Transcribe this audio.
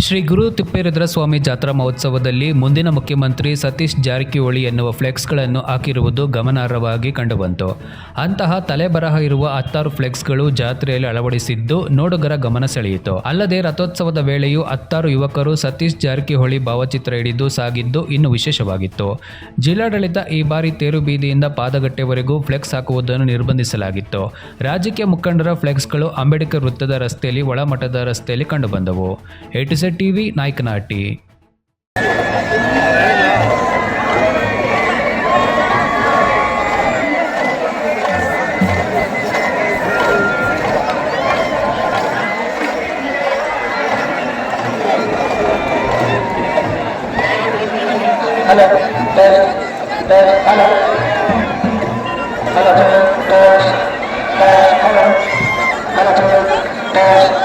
ಶ್ರೀ ಗುರು ತಿಪ್ಪೇರುದ್ರ ಸ್ವಾಮಿ ಜಾತ್ರಾ ಮಹೋತ್ಸವದಲ್ಲಿ ಮುಂದಿನ ಮುಖ್ಯಮಂತ್ರಿ ಸತೀಶ್ ಜಾರಕಿಹೊಳಿ ಎನ್ನುವ ಫ್ಲೆಕ್ಸ್ಗಳನ್ನು ಹಾಕಿರುವುದು ಗಮನಾರ್ಹವಾಗಿ ಕಂಡುಬಂತು. ಅಂತಹ ತಲೆಬರಹ ಇರುವ ಹತ್ತಾರು ಫ್ಲೆಕ್ಸ್ಗಳು ಜಾತ್ರೆಯಲ್ಲಿ ಅಳವಡಿಸಿದ್ದು ನೋಡುಗರ ಗಮನ ಸೆಳೆಯಿತು. ಅಲ್ಲದೆ ರಥೋತ್ಸವದ ವೇಳೆಯೂ ಹತ್ತಾರು ಯುವಕರು ಸತೀಶ್ ಜಾರಕಿಹೊಳಿ ಭಾವಚಿತ್ರ ಹಿಡಿದು ಸಾಗಿದ್ದು ಇನ್ನು ವಿಶೇಷವಾಗಿತ್ತು. ಜಿಲ್ಲಾಡಳಿತ ಈ ಬಾರಿ ತೇರು ಬೀದಿಯಿಂದ ಪಾದಗಟ್ಟೆವರೆಗೂ ಫ್ಲೆಕ್ಸ್ ಹಾಕುವುದನ್ನು ನಿರ್ಬಂಧಿಸಲಾಗಿತ್ತು. ರಾಜಕೀಯ ಮುಖಂಡರ ಫ್ಲೆಕ್ಸ್ಗಳು ಅಂಬೇಡ್ಕರ್ ವೃತ್ತದ ರಸ್ತೆಯಲ್ಲಿ ಒಳಮಠದ ರಸ್ತೆಯಲ್ಲಿ ಕಂಡುಬಂದವು. A to shed TV Nayakanahatti Hello, test,